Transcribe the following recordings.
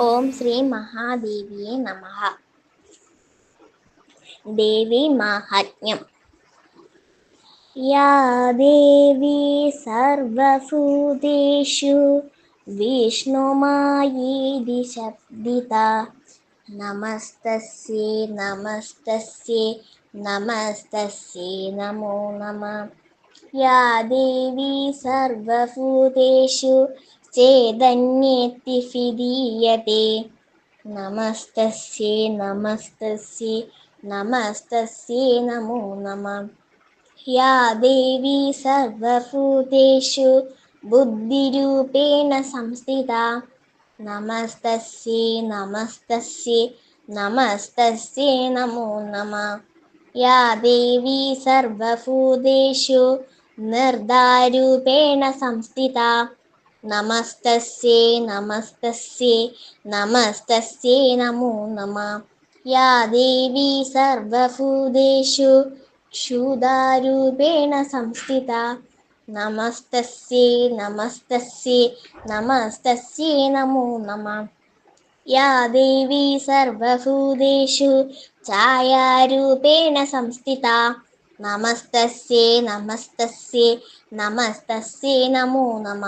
ഓം ശ്രീ മഹാദേവിയെ നമ ദേവി മാഹാത്മ്യം യാ ദേവി സർവഭൂതേഷു വിഷ്ണുമായീതി ശബ്ദിത നമസ്തസ്യേ നമസ്തസ്യേ നമസ്തസ്യേ നമോ നമ യാ ദേവി സർവഭൂതേഷു ചേതന്യേത്തിഫിദീയത്തെ നമസ്തസ്യേ നമസ്തസ്യേ നമസ്തസ്യേ നമോ നമ യാ ദേവി സർവഭൂതേഷു ബുദ്ധിരൂപേണ സംസ്ഥിത നമസ്തസ്യേ നമസ്തസ്യേ നമസ്തസ്യേ നമോ നമ യാ ദേവി സർവഭൂതേഷു നിർദ്ധാരൂപേണ സംസ്ഥിത നമസ്തസ്യേ നമസ്തസ്യേ നമസ്തസ്യേ നമോ നമ യാ ദേവി സർവഭൂതേഷു ക്ഷുധാരൂപേണ സംസ്ഥിത നമസ്തസ്യേ നമസ്തസ്യേ നമസ്തസ്യേ നമോ നമ യാ ദേവി സർവഭൂതേഷു ഛായാരൂപേണ സംസ്ഥിത നമസ്തസ്യേ നമസ്തസ്യേ നമസ്തസ്യേ നമോ നമ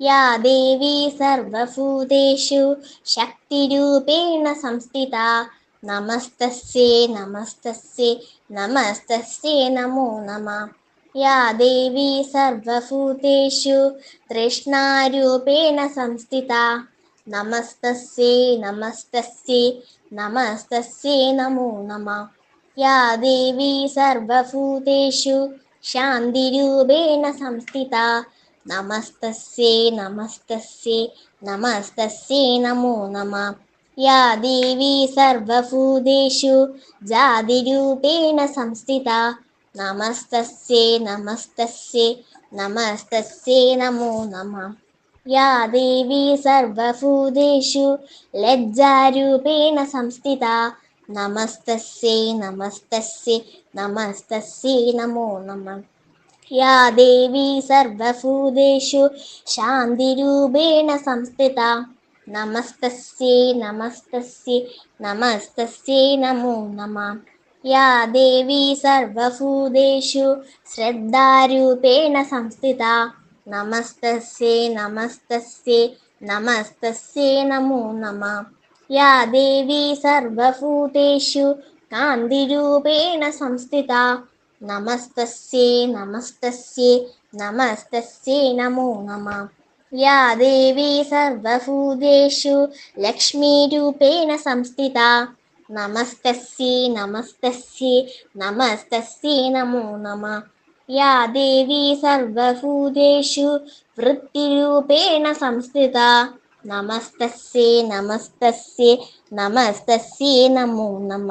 യാ ദേവി സർവഭൂതേഷു ശക്തിരൂപേണ സംസ്ഥിത. നമസ്തസ്യേ നമസ്തസ്യേ നമസ്തസ്യേ നമോ നമ. യാ ദേവി സർവഭൂതേഷു തൃഷ്ണാരൂപേണ സംസ്ഥിത. നമസ്തസ്യേ നമസ്തസ്യേ നമസ്തസ്യേ നമോ നമ. യാ ദേവി സർവഭൂതേഷു ശാന്തിരൂപേണ സംസ്ഥിത. നമസ്തസ്യേ നമസ്തസ്യേ നമസ്തസ്യേ നമോ നമ യാ ദേവി സർവഭൂതേഷു ജാതിരൂപേണ സംസ്ഥിത നമസ്തസ്യേ നമസ്തസ്യേ നമസ്തസ്യേ നമോ നമ യാ ദേവി സർവഭൂതേഷു ലജ്ജാരൂപേണ സംസ്ഥിത നമസ്തസ്യേ നമസ്തസ്യേ നമസ്തസ്യേ നമോ നമ യാ देवी सर्वभूतेषु शान्तिरूपेण संस्थिता നമസ്തസ്യേ നമസ്തസ്യേ നമസ്തസ്യേ നമോ നമ. യാ ദേവി സർവഭൂതേഷു ശ്രദ്ധാരൂപേണ സംസ്ഥിത. നമസ്തസ്യേ നമസ്തസ്യേ നമസ്തസ്യേ നമോ നമ. യാ ദേവി സർവഭൂതേഷു കാന്തിരൂപേണ സംസ്ഥിത. നമസ്തസ്യേ നമസ്തസ്യേ നമസ്തസ്യേ നമോ നമ യാ ദേവി സർവഭൂതേഷു ലക്ഷ്മീരൂപേണ സംസ്ഥിത നമസ്തസ്യേ നമസ്തസ്യേ നമസ്തസ്യേ നമോ നമ യാ ദേവി സർവഭൂതേഷു വൃത്തിരൂപേണ സംസ്ഥിത നമസ്തസ്യേ നമസ്തസ്യേ നമസ്തസ്യേ നമോ നമ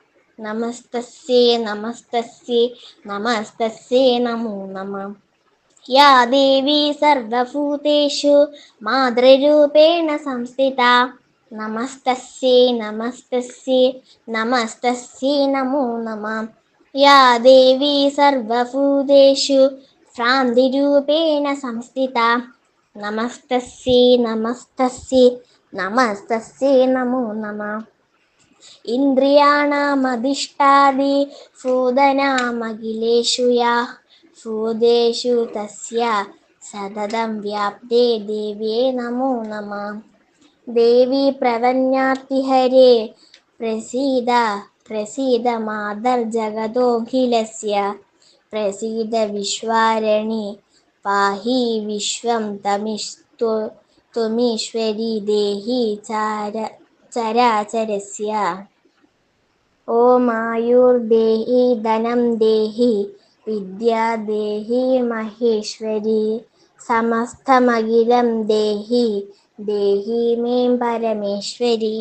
നമസ്തസ്യേ നമസ്തസ്യേ നമസ്തസ്യേ നമോ നമ യാ ദേവി സർവഭൂതേഷു മാതൃരൂപേണ സംസ്ഥിത നമസ്തസ്യേ നമസ്തസ്യേ നമസ്തസ്യേ നമോ നമ യാ ദേവി സർവഭൂതേഷു ഭ്രാന്തിരൂപേണ സംസ്ഥിത നമസ്തസ്യേ നമസ്തസ്യേ നമസ്തസ്യേ നമോ നമ ഇന്ദ്രിയാണമധിഷ്ഠാദി ഭൂതനാമഖിലേഷു യാ ഭൂതേഷു തസ്യ സതതം വ്യാപ്തേ ദേവ്യേ നമോ നമ. ദേവി പ്രപന്നാർത്തിഹരേ പ്രസീദ പ്രസീദ മാതർജഗതോഖിലസ്യ പ്രസീദ വിശ്വാരണി പാഹി വിശ്വം തമിഷ് ത്വമീശ്വരി ദേഹി ചാര चराचरस्य ओमायुर्देहि धनं देहि विद्या देहि महेश्वरी समस्तमखिलं देहि देहि मे परमेश्वरी।